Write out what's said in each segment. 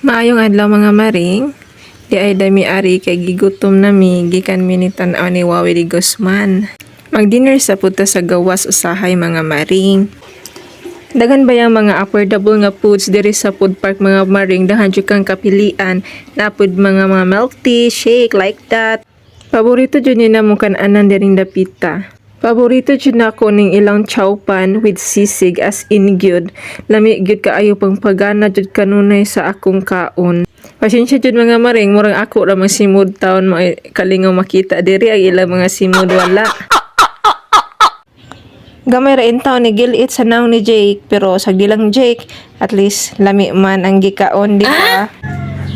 Maayong adlaw mga maring. Di ay dami ari kay gigutom gikan mi ni tan-aw ni Wawi di Guzman. Mag-dinner sa puta sa gawas usahay mga maring. Dagan ba yung mga affordable nga foods diri sa food park mga maring dahan jud kang kapilian napud mga mga milk tea, shake like that. Paborito jud ni na mo kan-anan diring dapita. Paborito jud na ako ning ilang chowpan with sisig as in gyud. Lami gyud kaayo pang pagana jud kanunay sa akong kaon. Pasensya jud mga maring murang ako ra mang simud taon mga kalingaw makita diri ang ilang mga simud wala. Gamay ra taon ni Gil sa naong ni Jake pero sagdi lang Jake at least lami man ang gikaon di ba?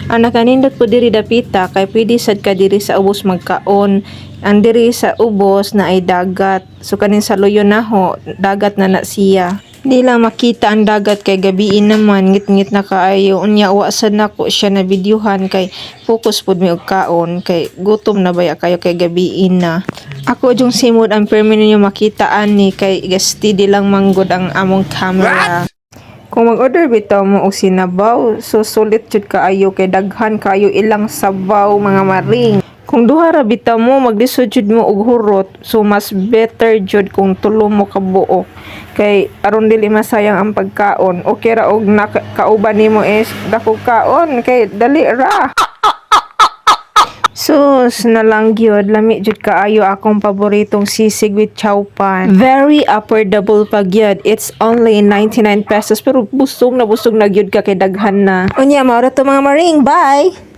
Ang nakanindot po diri dapita kay pwede sad ka diri sa ubos magkaon. Ang diri sa ubos na ay dagat. So kanin sa luyo na ho, dagat na na siya. Di lang makita ang dagat kay gabiin naman ngit-ngit na kaayo unya wa sad nako siya na videohan kay focus pud mi og kaon kay gutom na baya kayo kay gabiin na. Ako jung simod ang permi ninyo makita ani kay steady lang manggod ang among camera. Kung mag-order bitaw mo og sinabaw, so sulit jud kaayo kay daghan kaayo ilang sabaw mga maring. Kung duha ra bitaw mo maglisod jud mo og hurot, so mas better jud kung tulo mo kabuo. Kay aron dili masayang ang pagkaon. Okay ra og nakauban nimo is dako kaon kay dali ra. Sus, na lang gyud lami jud kaayo akong paboritong sisig with chowpan. Very affordable pag yun. It's only 99 pesos pero busog na busog na gyud ka kay daghan na. Unya, mao to mga maring. Bye.